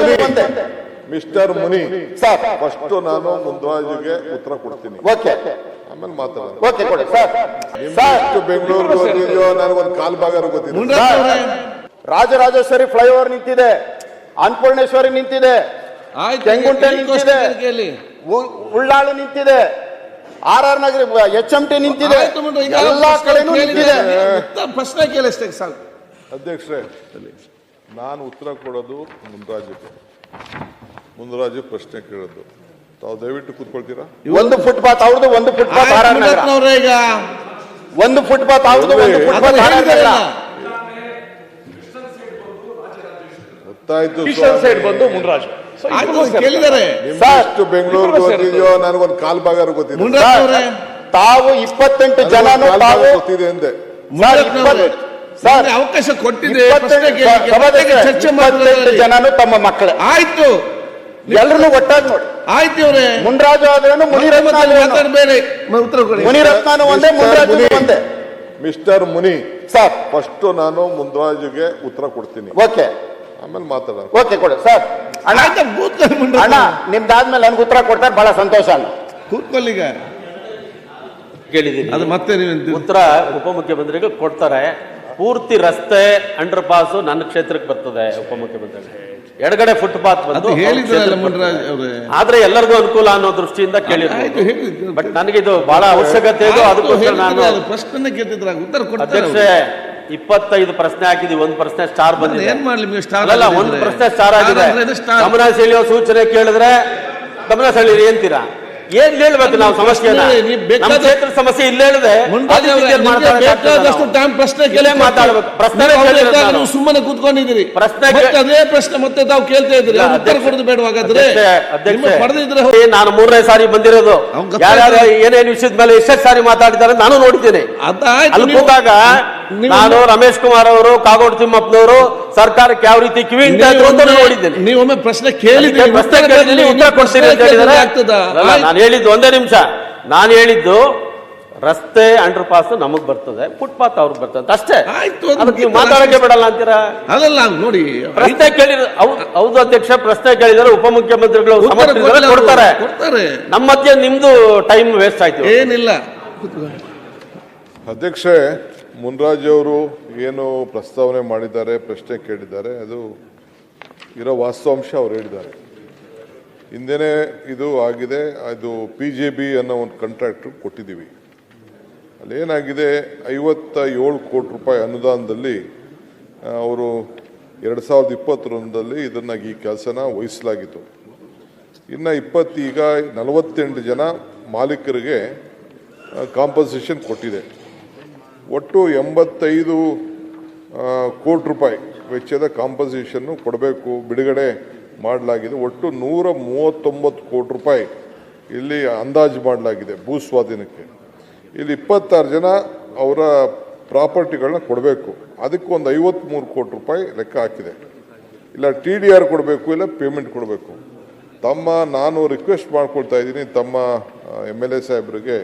ರಾಜ್ಯದ mister Muni. Sir. First ನಾನು ಮುಂದ್ವಾಜಿಗೆ ಉತ್ತರ ಕೊಡ್ತೀನಿ. ಓಕೆ. ಆಮೇಲೆ ಮಾತಾಡೋಣ. ಓಕೆ ಕೊಡಿ. ಸರ್. ಸರ್. ಎಷ್ಟು ಬೆಂಗಳೂರು ಗೊತ್ತಿದೆಯೋ ನನಗೊಂದು ಕಾಲ್ ಭಾಗ ಗೊತ್ತಿದೆ. ರಾಜರಾಜೇಶ್ವರಿ ಫ್ಲೈಓವರ್ ನಿಂತಿದೆ. ಅನ್ನಪೂರ್ಣೇಶ್ವರಿ ನಿಂತಿದೆ. ಆಯ್ತು ಕೆಂಗುಂಟೆ ನಿಂತಿದೆ. ಉಳ್ಳಾಳು ನಿಂತಿದೆ. R R Nagar H M T ನಿಂತಿದೆ. ಎಲ್ಲಾ ಕಡೆನೂ ನಿಂತಿದೆ. ಪ್ರಶ್ನೆ ಕೇಳಿ ಅಧ್ಯಕ್ಷರೇ ನಾನು ಉತ್ತರ ಕೊಡೋದು ಮುಂದ್ರಾಜಕ್ಕೆ ಮುಂದರಾಜು ಪ್ರಶ್ನೆ ಕೇಳೋದು. ತಾವು ದಯವಿಟ್ಟು ಕೂತ್ಕೊಳ್ತೀರಾ? ಒಂದು ಫುಟ್ಪಾತ್ ಅವ್ರದ್ದು ಒಂದು ಫುಟ್ಪಾತ್ ಆರ್ ಆರ್ ನಗರ. ಮುನ್ರಾಜ್ನವ್ರೆ ಈಗ. ಒಂದು ಫುಟ್ಪಾತ್ ಅವ್ರದ್ದು ಒಂದು ಫುಟ್ಪಾತ್ ಅದನ್ನ ಆರ್ ಆರ್ ನಗರ. ಹೇಳಿದಾರಲ್ಲ. ಗೊತ್ತಾಯ್ತು ಸೈಡ್ ಬಂದು ಮುನ್ರಾಜ್ So ಆಯ್ತು ಇಬ್ರು ಸೇರ್ತಾರೆ. ಕೇಳಿದ್ದಾರೆ. ಸರ್ ಎಷ್ಟು ಬೆಂಗಳೂರು ಗೊತ್ತಿದೆಯೋ? ನನಗೊಂದು ಕಾಲ್ ಭಾಗ ಗೊತ್ತಿದೆ. ಮುನ್ರಾಜ್ ಅವರೇ ತಾವು ಇಪ್ಪತ್ತೆಂಟು ಜನ ತಾವು ಗೊತ್ತಿದೆ ಅಂದೆ ಸರ್ ಇಪ್ಪತ್ತು- ಅವಕಾಶ ಕೊಟ್ಟಿದೆ. ಜನನು ತಮ್ಮ ಮಕ್ಕಳು. ಆಯ್ತು. ಎಲ್ಲರೂ ಒಟ್ಟಾಗಿ ನೋಡಿ. ಆಯ್ತು ಇವ್ರೆ. ಮುನ್ರಾಜು ಆದ್ರೇನು ಮುನಿರತ್ನ ಬೇರೆ ಮಾತಾಡಬೇಡಿ. ಉತ್ತರ ಕೊಡಿ. ಮುನಿರತ್ನನು ಒಂದೇ ಮುನ್ರಾಜು ಒಂದೇ. ಮಿಸ್ಟರ್ ಮುನಿ. ಸರ್. ಫಸ್ಟ್ ನಾನು ಮುಂದಾಜಿಗೆ ಉತ್ತರ ಕೊಡ್ತೀನಿ. ಓಕೆ. ಆಮೇಲೆ ಮಾತಾಡೋಣ. ಓಕೆ ಕೊಡು. ಸರ್. ಅಣ್ಣ. ಅಣ್ಣ ನಿಮ್ದಾದ್ಮೇಲೆ ನನ್ಗೆ ಉತ್ತರ ಕೊಡ್ತಾರೆ ಬಹಳ ಸಂತೋಷ ಅಣ್ಣ. ಕೂತ್ಕೊಲ್ಲಿಗ ಕೇಳಿದ್ದೀನಿ. ಅದು ಮತ್ತೆ ನೀವು ಉತ್ತರ ಉಪಮುಖ್ಯಮಂತ್ರಿಗಳು ಕೊಡ್ತಾರೆ. ಪೂರ್ತಿ ರಸ್ತೆ ಅಂಡರ್ ಪಾಸ್ ನನ್ನ ಕ್ಷೇತ್ರಕ್ಕೆ ಬರ್ತದೆ ಉಪಮುಖ್ಯಮಂತ್ರಿ. ಎಡಗಡೆ ಫುಟ್ಪಾತ್ ಬಂದು ಆದ್ರೆ ಎಲ್ಲರಿಗೂ ಅನುಕೂಲ ಅನ್ನೋ ದೃಷ್ಟಿಯಿಂದ ಕೇಳಿದ್ರು ಬಟ್ ನನಗಿದು ಬಹಳ ಅವಶ್ಯಕತೆ ಇದೆ ಅದಕ್ಕೋಸ್ಕರ ನಾನು ಪ್ರಶ್ನೆ ಕೇಳ್ತಿದ್ರ ಉತ್ತರ ಅಧ್ಯಕ್ಷೆ ಇಪ್ಪತ್ತೈದು ಪ್ರಶ್ನೆ ಹಾಕಿದ್ವಿ ಒಂದು ಪ್ರಶ್ನೆ ಸ್ಟಾರ್. ಬಂದಿದೆ. ಏನ್ ಮಾಡ್ಲಿ ಸ್ಟಾರ್ ಅಲ್ಲ ಒಂದು ಪ್ರಶ್ನೆ ಸ್ಟಾರ್ ಆಗಿದೆ. ಗಮನ ಸೆಳೆಯೋ ಸೂಚನೆ ಕೇಳಿದ್ರೆ ಗಮನ ಸೆಳೀರಿ ಅಂತೀರಾ ಏನ್ ಹೇಳ್ಬೇಕು ನಾವು ಸಮಸ್ಯೆ ಪ್ರಶ್ನೆ ನೀವು ಬೇಕಾದ- ನಮ್ಮ ಸಮಸ್ಯೆ ಇಲ್ಲ ಹೇಳಿದೆ ಬೇಕಾದಷ್ಟು ಟೈಮ್ ಪ್ರಶ್ನೆ ಕೇಳೇ ಮಾತಾಡ್ಬೇಕು. ಪ್ರಶ್ನೆ. ಸುಮ್ಮನೆ ಕೂತ್ಕೊಂಡಿದ್ದೀರಿ. ಪ್ರಶ್ನೆ ಅದೇ ಪ್ರಶ್ನೆ ಮತ್ತೆ ತಾವು ಕೇಳ್ತಾ ಇದ್ರಿ ಉತ್ತರ ಕೊಡೋದು ಬೇಡವಾಗಾದ್ರೆ ಪಡೆದಿದ್ರೆ ನಾನು ಮೂರನೇ ಸಾರಿ ಬಂದಿರೋದು. ಯಾರ್ಯಾರು ಏನೇನು ವಿಷಯದ ಮೇಲೆ ಎಷ್ಟೆಷ್ಟು ಸಾರಿ ಮಾತಾಡಿದ್ದಾರೆ ನಾನು ನೋಡಿದ್ದೇನೆ. ಅದಾಯ್ತು ಕೂತಾಗ ನಾನು ರಮೇಶ್ ಕುಮಾರ್ ಅವರು ಕಾಗೋಡು ತಿಮ್ಮಪ್ಪನವರು ಸರ್ಕಾರಕ್ಕೆ ಯಾವ ರೀತಿ ಕಿವಿ ನೋಡಿದ್ದೇನೆ. ನೀವೊಮ್ಮೆ ಪ್ರಶ್ನೆ ಕೇಳಿದ್ರೆ ಉತ್ತರ ಕೇಳಿದ್ದೀನಿ, ಉತ್ತರ ಕೊಡ್ತೀರಿ ಅಂತ ಹೇಳಿದ್ರೆ. ನಾನು ಹೇಳಿದ್ದು ಒಂದೇ ನಿಮಿಷ. ನಾನು ಹೇಳಿದ್ದು ರಸ್ತೆ ಅಂಡರ್ ಪಾಸ್ ನಮಗ್ ಬರ್ತದೆ ಫುಟ್ಪಾತ್ ಅವ್ರಿಗೆ ಬರ್ತದೆ ಅಷ್ಟೇ. ನೀವು ಮಾತಾಡಕ್ಕೆ ಬಿಡಲ್ಲ ಅಂತೀರಾ? ಅದಲ್ಲ ನೋಡಿ ಪ್ರಶ್ನೆ ಕೇಳಿ ಹೌದು ಅಧ್ಯಕ್ಷ ಪ್ರಶ್ನೆ ಕೇಳಿದರೆ ಉಪಮುಖ್ಯಮಂತ್ರಿಗಳು ಕೊಡ್ತಾರೆ ಕೊಡ್ತಾರೆ. ನಮ್ಮ ಮಧ್ಯೆ ನಿಮ್ದು ಟೈಮ್ ವೇಸ್ಟ್ ಆಯ್ತು. ಏನಿಲ್ಲ. ಅಧ್ಯಕ್ಷೆ ಮುನ್ರಾಜ್ ಅವರು ಏನು ಪ್ರಸ್ತಾವನೆ ಮಾಡಿದ್ದಾರೆ, ಪ್ರಶ್ನೆ ಕೇಳಿದ್ದಾರೆ, ಅದು ಇರೋ ವಾಸ್ತವಾಂಶ ಅವ್ರು ಹೇಳಿದ್ದಾರೆ. ಹಿಂದೆನೇ ಇದು ಆಗಿದೆ, ಅದು ಪಿ ಜೆ ಬಿ ಅನ್ನೋ ಒಂದು ಕಾಂಟ್ರಾಕ್ಟ್ ಕೊಟ್ಟಿದ್ದೀವಿ. ಅಲ್ಲೇನಾಗಿದೆ ಐವತ್ತ ಏಳು ಕೋಟಿ ರೂಪಾಯಿ ಅನುದಾನದಲ್ಲಿ ಅವರು ಎರಡು ಸಾವಿರದ ಇಪ್ಪತ್ತೊಂದರಲ್ಲಿ ಇದನ್ನು ಈ ಕೆಲಸನ ವಹಿಸಲಾಗಿತ್ತು. ಇನ್ನು ಇಪ್ಪತ್ತೀಗ ನಲವತ್ತೆಂಟು ಜನ ಮಾಲೀಕರಿಗೆ ಕಾಂಪನ್ಸೇಷನ್ ಕೊಟ್ಟಿದೆ. ಒಟ್ಟು ಎಂಬತ್ತೈದು ಕೋಟಿ ರೂಪಾಯಿ ವೆಚ್ಚದ ಕಾಂಪನ್ಸೇಷನ್ನು ಕೊಡಬೇಕು, ಬಿಡುಗಡೆ ಮಾಡಲಾಗಿದೆ. ಒಟ್ಟು ನೂರ ಮೂವತ್ತೊಂಬತ್ತು ಕೋಟಿ ರೂಪಾಯಿ ಇಲ್ಲಿ ಅಂದಾಜು ಮಾಡಲಾಗಿದೆ ಭೂ ಸ್ವಾಧೀನಕ್ಕೆ. ಇಲ್ಲಿ ಇಪ್ಪತ್ತಾರು ಜನ ಅವರ ಪ್ರಾಪರ್ಟಿಗಳನ್ನ ಕೊಡಬೇಕು. ಅದಕ್ಕೆ ಒಂದು ಐವತ್ತ್ಮೂರು ಕೋಟಿ ರೂಪಾಯಿ ಲೆಕ್ಕ ಹಾಕಿದೆ. ಇಲ್ಲ ಟಿ ಡಿ ಆರ್ ಕೊಡಬೇಕು, ಇಲ್ಲ ಪೇಮೆಂಟ್ ಕೊಡಬೇಕು. ತಮ್ಮ, ನಾನು ರಿಕ್ವೆಸ್ಟ್ ಮಾಡ್ಕೊಳ್ತಾ ಇದ್ದೀನಿ, ತಮ್ಮ ಎಂ ಎಲ್ ಎ ಸಾಹೇಬ್ರಿಗೆ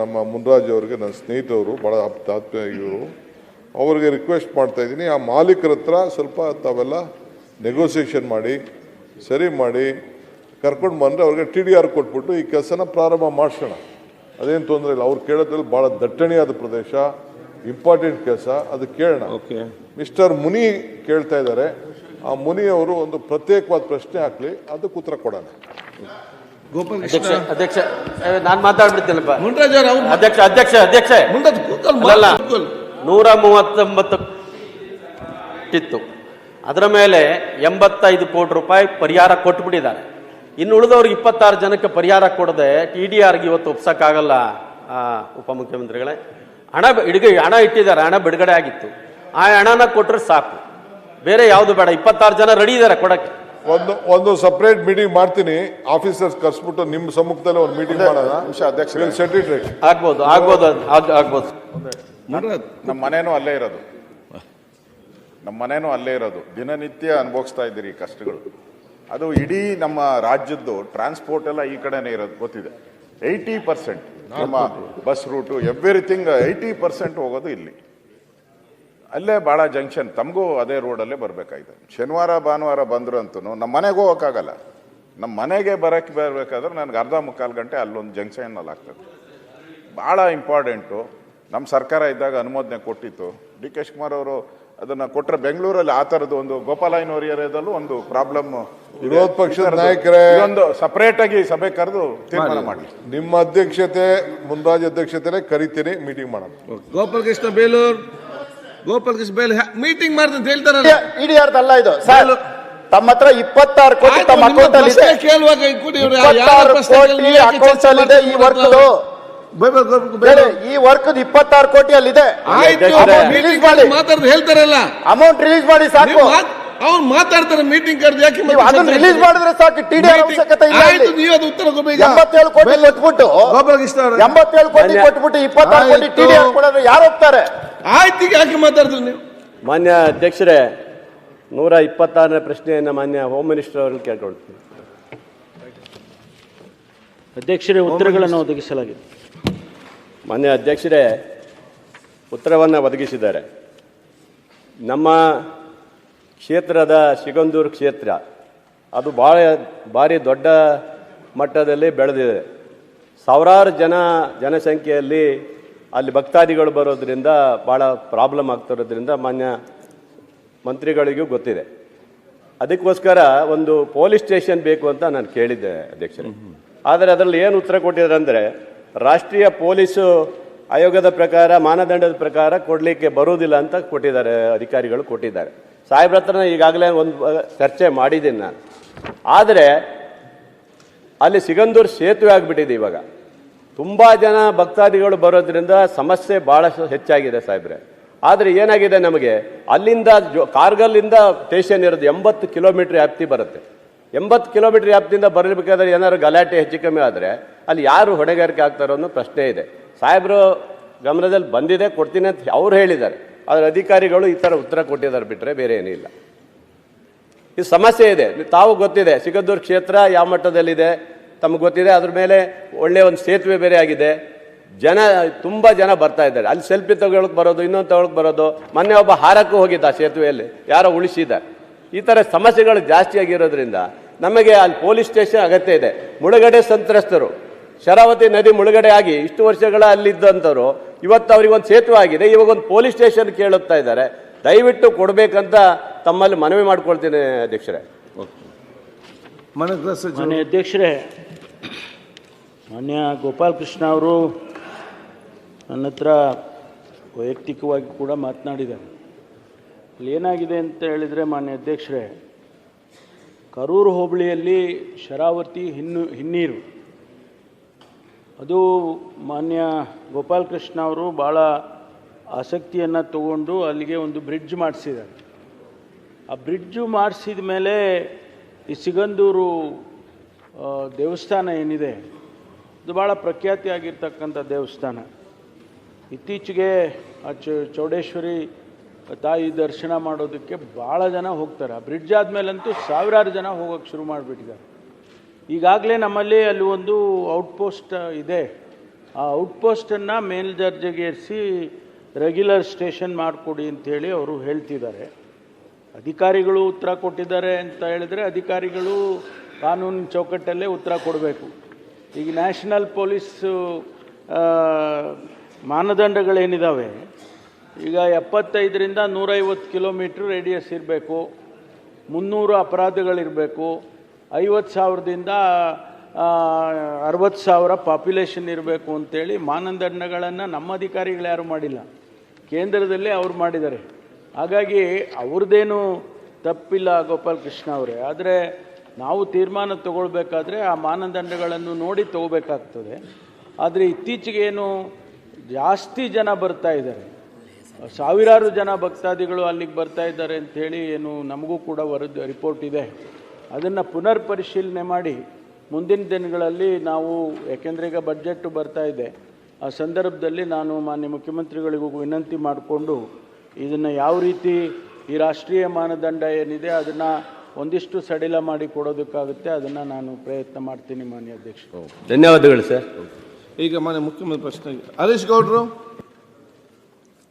ನಮ್ಮ ಮುನ್ರಾಜ್ ಅವರಿಗೆ ನನ್ನ ಸ್ನೇಹಿತರು ಭಾಳ ಆತ್ಮೀಯ ಇವರು ಅವ್ರಿಗೆ ರಿಕ್ವೆಸ್ಟ್ ಮಾಡ್ತಾ ಇದ್ದೀನಿ. ಆ ಮಾಲೀಕರ ಹತ್ರ ಸ್ವಲ್ಪ ತಾವೆಲ್ಲ ನೆಗೋಸಿಯೇಷನ್ ಮಾಡಿ ಸರಿ ಮಾಡಿ ಕರ್ಕೊಂಡು ಬಂದರೆ ಅವ್ರಿಗೆ ಟಿ ಡಿ ಆರ್ ಕೊಟ್ಬಿಟ್ಟು ಈ ಕೆಲಸನ ಪ್ರಾರಂಭ ಮಾಡಿಸೋಣ. ಅದೇನು ತೊಂದರೆ ಇಲ್ಲ. ಅವ್ರು ಕೇಳೋದ್ರಲ್ಲಿ ಭಾಳ ದಟ್ಟಣೆಯಾದ ಪ್ರದೇಶ ಇಂಪಾರ್ಟೆಂಟ್ ಕೆಲಸ ಅದು ಕೇಳೋಣ. ಮಿಸ್ಟರ್ ಮುನಿ ಕೇಳ್ತಾ ಇದ್ದಾರೆ. ಆ ಮುನಿಯವರು ಒಂದು ಪ್ರತ್ಯೇಕವಾದ ಪ್ರಶ್ನೆ ಹಾಕಲಿ ಅದಕ್ಕೆ ಉತ್ತರ ಕೊಡೋಣ. ಗೋಪಾಲ್ ಅಧ್ಯಕ್ಷ ಅಧ್ಯಕ್ಷ ನಾನು ಮಾತಾಡ್ಬಿಡ್ತೇನಪ್ಪ. ಮುನ್ರಾಜ್ ಅವ್ರು ಅವ್ರು ಅಧ್ಯಕ್ಷ ಅಧ್ಯಕ್ಷ ಅಧ್ಯಕ್ಷ. ಕೂತ್ಕೊಳ್ಳಿ ನೂರ ಮೂವತ್ತೊಂಬತ್ತು ಇತ್ತು. ಅದರ ಮೇಲೆ ಎಂಬತ್ತೈದು ಕೋಟಿ ರೂಪಾಯಿ ಪರಿಹಾರ ಕೊಟ್ಬಿಟ್ಟಿದ್ದಾರೆ. ಇನ್ನು ಉಳಿದವ್ರಿಗೆ ಇಪ್ಪತ್ತಾರು ಜನಕ್ಕೆ ಪರಿಹಾರ ಕೊಡದೆ ಟಿ ಡಿ ಆರ್ಗೆ ಇವತ್ತು ಒಪ್ಸಕ್ಕಾಗಲ್ಲ ಆಗಲ್ಲ ಉಪಮುಖ್ಯಮಂತ್ರಿಗಳೇ. ಹಣ ಇಡಿಗೆ ಹಣ ಇಟ್ಟಿದ್ದಾರೆ ಹಣ ಬಿಡುಗಡೆ ಆಗಿತ್ತು. ಆ ಹಣನ ಕೊಟ್ಟರೆ ಸಾಕು. ಬೇರೆ ಯಾವುದು ಬೇಡ ಇಪ್ಪತ್ತಾರು ಜನ ರೆಡಿ ಇದ್ದಾರೆ ಕೊಡಕ್ಕೆ. ಒಂದು ಒಂದು ಸಪ್ರೇಟ್ ಮೀಟಿಂಗ್ ಮಾಡ್ತೀನಿ. ಆಫೀಸರ್ಸ್ ಕರ್ಸ್ಬಿಟ್ಟು ನಿಮ್ಮ ಸಮ್ಮುಖದಲ್ಲಿ ಒಂದು ಮೀಟಿಂಗ್ ಮಾಡೋಣ. ಅಂಶ ಅಧ್ಯಕ್ಷ ಸೆಟ್ ಇಟ್ ರೈಟ್ ಆಗ್ಬೋದು ಆಗ್ಬೋದು ಆಗ್- ಆಗ್ಬೋದು. ನಮ್ಮ ಮನೇನೂ ಅಲ್ಲೇ ಇರೋದು. ನಮ್ಮ ಮನೇನೂ ಅಲ್ಲೇ ಇರೋದು. ದಿನನಿತ್ಯ ಅನುಭವಿಸ್ತಾ ಇದ್ದೀರಿ ಈ ಕಷ್ಟಗಳು. ಅದು ಇಡೀ ನಮ್ಮ ರಾಜ್ಯದ್ದು ಟ್ರಾನ್ಸ್ಪೋರ್ಟ್ ಎಲ್ಲ ಈ ಕಡೆನೇ ಇರೋದು ಗೊತ್ತಿದೆ. ಏಯ್ಟಿ ಪರ್ಸೆಂಟ್ ನಮ್ಮ bus route everything eighty percent ಹೋಗೋದು ಇಲ್ಲಿ. ಅಲ್ಲೇ ಭಾಳ ಜಂಕ್ಷನ್ ತಮಗೂ ಅದೇ ರೋಡಲ್ಲೇ ಬರಬೇಕಾಗಿದೆ ಶನಿವಾರ ಭಾನುವಾರ ಬಂದರು ಅಂತೂ ನಮ್ಮ ಮನೆಗೆ ಹೋಗೋಕ್ಕಾಗಲ್ಲ. ನಮ್ಮ ಮನೆಗೆ ಬರೋಕ್ಕೆ ಬರಬೇಕಾದ್ರೆ ನನಗೆ ಅರ್ಧ ಮುಕ್ಕಾಲು ಗಂಟೆ ಅಲ್ಲೊಂದು ಜಂಕ್ಷನ್ನಲ್ಲಿ ಆಗ್ತದೆ. ಭಾಳ ಇಂಪಾರ್ಟೆಂಟು. ನಮ್ಮ ಸರ್ಕಾರ ಇದ್ದಾಗ ಅನುಮೋದನೆ ಕೊಟ್ಟಿತ್ತು. ಡಿ ಕೆ ಶಿವಕುಮಾರ್ ಅವರು ಅದನ್ನು ಕೊಟ್ಟರೆ ಬೆಂಗಳೂರಲ್ಲಿ ಆ ಥರದ್ದು ಒಂದು ಗೋಪಾಲಯ್ಯನವ್ರ ಏರಿಯಾದಲ್ಲೂ ಒಂದು ಪ್ರಾಬ್ಲಮ್ ವಿರೋಧ ಪಕ್ಷದ ನಾಯಕರೇ. ಒಂದು ಸಪರೇಟ್ ಆಗಿ ಸಭೆ ಕರೆದು ತೀರ್ಮಾನ ಮಾಡಿ. ನಿಮ್ಮ ಅಧ್ಯಕ್ಷತೆ ಮುಂದಾಜ್ ಅಧ್ಯಕ್ಷತೆನೇ ಕರಿತೀನಿ ಮೀಟಿಂಗ್ ಮಾಡೋಣ. ಗೋಪಾಲಕೃಷ್ಣ ಬೇಲೂರ್. ಗೋಪಾಲ್ ಕೃಷ್ಣ ಬೇಲ್ ಮೀಟಿಂಗ್ ಮಾಡ್ದಂತ ಅಂತ ಹೇಳ್ತಾರಲ್ಲ. ಇಡಿಯಾರ್ದು ಅಲ್ಲ ಇದು. ಸರ್ ತಮ್ಮ ಹತ್ರ ಇಪ್ಪತ್ತಾರು ಕೋಟಿ ತಮ್ಮ ಅಕೌಂಟ್ ಅಲ್ಲಿ ಇದೆ. ಕೇಳುವಾಗ ಕೂಡಿ ಇವ್ರು ಯಾವ ಇಪ್ಪತ್ತಾರು ಪ್ರಶ್ನೆ ಕೋಟಿ ಕೇಳಿದ್ರು ಅಕೌಂಟ್ ಅಲ್ಲಿ ಇದೆ ಈ ಮಾಡ್ತಾ ವರ್ಕ್ದು. ಬೇ- ಬೇ- ಬೇ- ಬೇ- ಈ ವರ್ಕ್ ಇಪ್ಪತ್ತಾರು ಕೋಟಿ ಅಲ್ಲಿ ಇದೆ. ಆಯ್ತು ಮೀಟಿಂಗ್ ಮಾಡಿ. ಮಾತಾಡ್ದು ಹೇಳ್ತಾರಲ್ಲ. ಅಮೌಂಟ್ ರಿಲೀಸ್ ಮಾಡಿ ಸಾಕು. ಅವ್ರು ಮಾತಾಡ್ತಾರೆ ಮೀಟಿಂಗ್ ಕರೆದು ಯಾಕೆ ನೀವು ಅದನ್ನ ರಿಲೀಸ್ ಮಾಡಿದ್ರೆ ಸಾಕು ಟಿಡಿ ಅವಶ್ಯಕತೆ ಇಲ್ಲ ಆಯ್ತು ಇಲ್ಲಿ. ನೀವು ಅದು ಉತ್ತರ ಕೊಡ್ಬೇಕು ಎಂಬತ್ತೇಳು ಕೋಟಿ ಕೊಟ್ಬಿಟ್ಟು ಗೋಪಾಲ್ ಕೃಷ್ಣ ಅವರೇ. ಎಂಬತ್ತೇಳು ಕೋಟಿ ಕೊಟ್ಬಿಟ್ಟು ಇಪ್ಪತ್ತಾರು ಕೋಟಿ ಆಯ್ತು. ಟಿ ಡಿ ಕೊಡೋದ್ರೆ ಯಾರು ಹೋಗ್ತಾರೆ ಆಯ್ತು ಈಗ ಯಾಕೆ ಮಾತಾಡಿದ್ರು ನೀವು? ಮಾನ್ಯ ಅಧ್ಯಕ್ಷರೇ ನೂರ ಇಪ್ಪತ್ತಾರನೇ ಪ್ರಶ್ನೆಯನ್ನು ಮಾನ್ಯ ಹೋಮ್ ಮಿನಿಸ್ಟರ್ ಅವರಲ್ಲಿ ಕೇಳ್ಕೊಳ್ತೀನಿ ಅಧ್ಯಕ್ಷರೇ ಉತ್ತರಗಳನ್ನು ಒದಗಿಸಲಾಗಿದೆ. ಮಾನ್ಯ ಅಧ್ಯಕ್ಷರೇ ಉತ್ತರವನ್ನು ಒದಗಿಸಿದ್ದಾರೆ. ನಮ್ಮ ಕ್ಷೇತ್ರದ ಸಿಗಂದೂರು ಕ್ಷೇತ್ರ ಅದು ಭಾಳ ಭಾರಿ ದೊಡ್ಡ ಮಟ್ಟದಲ್ಲಿ ಬೆಳೆದಿದೆ. ಸಾವಿರಾರು ಜನ ಜನಸಂಖ್ಯೆಯಲ್ಲಿ ಅಲ್ಲಿ ಭಕ್ತಾದಿಗಳು ಬರೋದ್ರಿಂದ ಭಾಳ ಪ್ರಾಬ್ಲಮ್ ಆಗ್ತಿರೋದ್ರಿಂದ ಮಾನ್ಯ ಮಂತ್ರಿಗಳಿಗೂ ಗೊತ್ತಿದೆ. ಅದಕ್ಕೋಸ್ಕರ ಒಂದು ಪೊಲೀಸ್ ಸ್ಟೇಷನ್ ಬೇಕು ಅಂತ ನಾನು ಕೇಳಿದ್ದೆ ಅಧ್ಯಕ್ಷರೇ. ಆದರೆ ಅದರಲ್ಲಿ ಏನು ಉತ್ತರ ಕೊಟ್ಟಿದ್ದಾರೆ ಅಂದರೆ ರಾಷ್ಟ್ರೀಯ ಪೊಲೀಸು ಆಯೋಗದ ಪ್ರಕಾರ, ಮಾನದಂಡದ ಪ್ರಕಾರ ಕೊಡಲಿಕ್ಕೆ ಬರುವುದಿಲ್ಲ ಅಂತ ಕೊಟ್ಟಿದ್ದಾರೆ, ಅಧಿಕಾರಿಗಳು ಕೊಟ್ಟಿದ್ದಾರೆ. ಸಾಹೇಬ್ರ ಹತ್ರ ಈಗಾಗಲೇ ಒಂದು ಚರ್ಚೆ ಮಾಡಿದ್ದೀನಿ ನಾನು. ಆದರೆ ಅಲ್ಲಿ ಸಿಗಂದೂರು ಸೇತುವೆ ಆಗಿಬಿಟ್ಟಿದೆ ಇವಾಗ. ತುಂಬ ಜನ ಭಕ್ತಾದಿಗಳು ಬರೋದ್ರಿಂದ ಸಮಸ್ಯೆ ಭಾಳಷ್ಟು ಹೆಚ್ಚಾಗಿದೆ ಸಾಹೇಬ್ರೆ. ಆದರೆ ಏನಾಗಿದೆ ನಮಗೆ? ಅಲ್ಲಿಂದ ಜೊ, ಕಾರ್ಗಲ್ಲಿಂದ ಸ್ಟೇಷನ್ ಇರೋದು ಎಂಬತ್ತು ಕಿಲೋಮೀಟ್ರ್ ವ್ಯಾಪ್ತಿ ಬರುತ್ತೆ. ಎಂಬತ್ತು ಕಿಲೋಮೀಟ್ರ್ ವ್ಯಾಪ್ತಿಯಿಂದ ಬರಬೇಕಾದ್ರೆ ಏನಾದ್ರು ಗಲಾಟೆ ಹೆಚ್ಚು ಕಮ್ಮಿ ಆದರೆ ಅಲ್ಲಿ ಯಾರು ಹೊಣೆಗಾರಿಕೆ ಆಗ್ತಾರೋ ಅನ್ನೋ ಪ್ರಶ್ನೆ ಇದೆ. ಸಾಹೇಬರು ಗಮನದಲ್ಲಿ ಬಂದಿದೆ, ಕೊಡ್ತೀನಿ ಅಂತ ಅವ್ರು ಹೇಳಿದ್ದಾರೆ. ಆದರೆ ಅಧಿಕಾರಿಗಳು ಈ ಥರ ಉತ್ತರ ಕೊಟ್ಟಿದ್ದಾರೆ ಬಿಟ್ಟರೆ ಬೇರೆ ಏನಿಲ್ಲ ಇದು ಸಮಸ್ಯೆ ಇದೆ. ತಾವು ಗೊತ್ತಿದೆ, ಸಿಗದ್ದೂರು ಕ್ಷೇತ್ರ ಯಾವ ಮಟ್ಟದಲ್ಲಿದೆ? ತಮಗೆ ಗೊತ್ತಿದೆ ಅದ್ರ ಮೇಲೆ ಒಳ್ಳೆಯ ಒಂದು ಸೇತುವೆ ಬೇರೆ ಆಗಿದೆ. ಜನ ತುಂಬ ಜನ ಬರ್ತಾ ಇದ್ದಾರೆ. ಅಲ್ಲಿ ಸೆಲ್ಫಿ ತಗೊಳಕ್ ಬರೋದು ಇನ್ನೊಂದು ತಗೊಳಕ್ ಬರೋದು. ಮೊನ್ನೆ ಒಬ್ಬ ಹಾರಕ್ಕೂ ಹೋಗಿದ್ದ ಆ ಸೇತುವೆಯಲ್ಲಿ. ಯಾರೋ ಉಳಿಸಿದ ಈ ಥರ ಸಮಸ್ಯೆಗಳು ಜಾಸ್ತಿ ಆಗಿರೋದ್ರಿಂದ ನಮಗೆ ಅಲ್ಲಿ ಪೊಲೀಸ್ ಸ್ಟೇಷನ್ ಅಗತ್ಯ ಇದೆ. ಮುಳುಗಡೆ ಸಂತ್ರಸ್ತರು ಶರಾವತಿ ನದಿ ಮುಳುಗಡೆ ಆಗಿ ಇಷ್ಟು ವರ್ಷಗಳ ಅಲ್ಲಿದ್ದಂಥವ್ರು ಇವತ್ತು ಅವ್ರಿಗೆ ಒಂದು ಸೇತುವೆ ಆಗಿದೆ. ಇವಾಗ ಒಂದು ಪೊಲೀಸ್ ಸ್ಟೇಷನ್ ಕೇಳುತ್ತಾ ಇದ್ದಾರೆ. ದಯವಿಟ್ಟು ಕೊಡಬೇಕಂತ ತಮ್ಮಲ್ಲಿ ಮನವಿ ಮಾಡ್ಕೊಳ್ತೀನಿ ಅಧ್ಯಕ್ಷರೇ. ಮನೆ ಅಧ್ಯಕ್ಷರೇ ಮಾನ್ಯ ಗೋಪಾಲ್ ಕೃಷ್ಣ ಅವರು ನನ್ನ ಹತ್ರ ವೈಯಕ್ತಿಕವಾಗಿ ಕೂಡ ಮಾತನಾಡಿದ್ದಾರೆ. ಅಲ್ಲಿ ಏನಾಗಿದೆ ಅಂತ ಹೇಳಿದರೆ ಮಾನ್ಯ ಅಧ್ಯಕ್ಷರೇ, ಕರೂರು ಹೋಬಳಿಯಲ್ಲಿ ಶರಾವತಿ ಹಿನ್ನು, ಹಿನ್ನೀರು. ಅದು ಮಾನ್ಯ ಗೋಪಾಲ್ ಕೃಷ್ಣ ಅವರು ಭಾಳ ಆಸಕ್ತಿಯನ್ನು ತಗೊಂಡು ಅಲ್ಲಿಗೆ ಒಂದು ಬ್ರಿಡ್ಜ್ ಮಾಡಿಸಿದ್ದಾರೆ. ಆ ಬ್ರಿಡ್ಜು ಮಾಡಿಸಿದ ಮೇಲೆ ಈ ಸಿಗಂದೂರು ದೇವಸ್ಥಾನ ಏನಿದೆ ಅದು ಭಾಳ ಪ್ರಖ್ಯಾತಿಯಾಗಿರ್ತಕ್ಕಂಥ ದೇವಸ್ಥಾನ. ಇತ್ತೀಚೆಗೆ ಆ ಚೌಡೇಶ್ವರಿ ತಾಯಿ ದರ್ಶನ ಮಾಡೋದಕ್ಕೆ ಭಾಳ ಜನ ಹೋಗ್ತಾರೆ. ಆ ಬ್ರಿಡ್ಜ್ ಆದಮೇಲಂತೂ ಸಾವಿರಾರು ಜನ ಹೋಗೋಕ್ಕೆ ಶುರು ಮಾಡಿಬಿಟ್ಟಿದ್ದಾರೆ. ಈಗಾಗಲೇ ನಮ್ಮಲ್ಲಿ ಅಲ್ಲಿ ಒಂದು ಔಟ್ಪೋಸ್ಟ್ ಇದೆ. ಆ ಔಟ್ಪೋಸ್ಟನ್ನು ಮೇಲ್ದರ್ಜೆಗೇರಿಸಿ ರೆಗ್ಯುಲರ್ ಸ್ಟೇಷನ್ ಮಾಡಿಕೊಡಿ ಅಂಥೇಳಿ ಅವರು ಹೇಳ್ತಿದ್ದಾರೆ. ಅಧಿಕಾರಿಗಳು ಉತ್ತರ ಕೊಟ್ಟಿದ್ದಾರೆ ಅಂತ ಹೇಳಿದ್ರೆ ಅಧಿಕಾರಿಗಳು ಕಾನೂನು ಚೌಕಟ್ಟಲ್ಲೇ ಉತ್ತರ ಕೊಡಬೇಕು. ಈಗ ನ್ಯಾಷನಲ್ ಪೊಲೀಸು ಮಾನದಂಡಗಳೇನಿದ್ದಾವೆ ಈಗ ಎಪ್ಪತ್ತೈದರಿಂದ ನೂರೈವತ್ತು ಕಿಲೋಮೀಟ್ರ್ ರೇಡಿಯಸ್ ಇರಬೇಕು, ಮುನ್ನೂರು ಅಪರಾಧಗಳಿರಬೇಕು, ಐವತ್ತು ಸಾವಿರದಿಂದ ಅರವತ್ತು ಸಾವಿರ ಪಾಪ್ಯುಲೇಷನ್ ಇರಬೇಕು ಅಂತೇಳಿ ಮಾನದಂಡಗಳನ್ನು ನಮ್ಮ ಅಧಿಕಾರಿಗಳು ಯಾರು ಮಾಡಿಲ್ಲ. ಕೇಂದ್ರದಲ್ಲೇ ಅವ್ರು ಮಾಡಿದ್ದಾರೆ. ಹಾಗಾಗಿ ಅವ್ರದ್ದೇನು ತಪ್ಪಿಲ್ಲ ಗೋಪಾಲಕೃಷ್ಣ ಅವರೇ. ಆದರೆ ನಾವು ತೀರ್ಮಾನ ತಗೊಳ್ಬೇಕಾದ್ರೆ ಆ ಮಾನದಂಡಗಳನ್ನು ನೋಡಿ ತಗೋಬೇಕಾಗ್ತದೆ. ಆದರೆ ಇತ್ತೀಚೆಗೆ ಏನು ಜಾಸ್ತಿ ಜನ ಬರ್ತಾ ಇದ್ದಾರೆ. ಸಾವಿರಾರು ಜನ ಭಕ್ತಾದಿಗಳು ಅಲ್ಲಿಗೆ ಬರ್ತಾ ಇದ್ದಾರೆ ಅಂಥೇಳಿ ಏನು ನಮಗೂ ಕೂಡ ವರದಿ, ರಿಪೋರ್ಟ್ ಇದೆ. ಅದನ್ನು ಪುನರ್ ಪರಿಶೀಲನೆ ಮಾಡಿ ಮುಂದಿನ ದಿನಗಳಲ್ಲಿ ನಾವು, ಯಾಕೆಂದರೆ ಈಗ ಬಜೆಟ್ ಬರ್ತಾ ಇದೆ, ಆ ಸಂದರ್ಭದಲ್ಲಿ ನಾನು ಮಾನ್ಯ ಮುಖ್ಯಮಂತ್ರಿಗಳಿಗೂ ವಿನಂತಿ ಮಾಡಿಕೊಂಡು ಇದನ್ನು ಯಾವ ರೀತಿ ಈ ರಾಷ್ಟ್ರೀಯ ಮಾನದಂಡ ಏನಿದೆ ಅದನ್ನು ಒಂದಿಷ್ಟು ಸಡಿಲ ಮಾಡಿ ಕೊಡೋದಕ್ಕಾಗುತ್ತೆ ಅದನ್ನು ನಾನು ಪ್ರಯತ್ನ ಮಾಡ್ತೀನಿ ಮಾನ್ಯ ಅಧ್ಯಕ್ಷ ಧನ್ಯವಾದಗಳು ಸರ್. ಈಗ ಮನೆ ಮುಖ್ಯಮಂತ್ರಿ ಪ್ರಶ್ನೆ. ಹರೀಶ್ ಗೌಡ್ರು?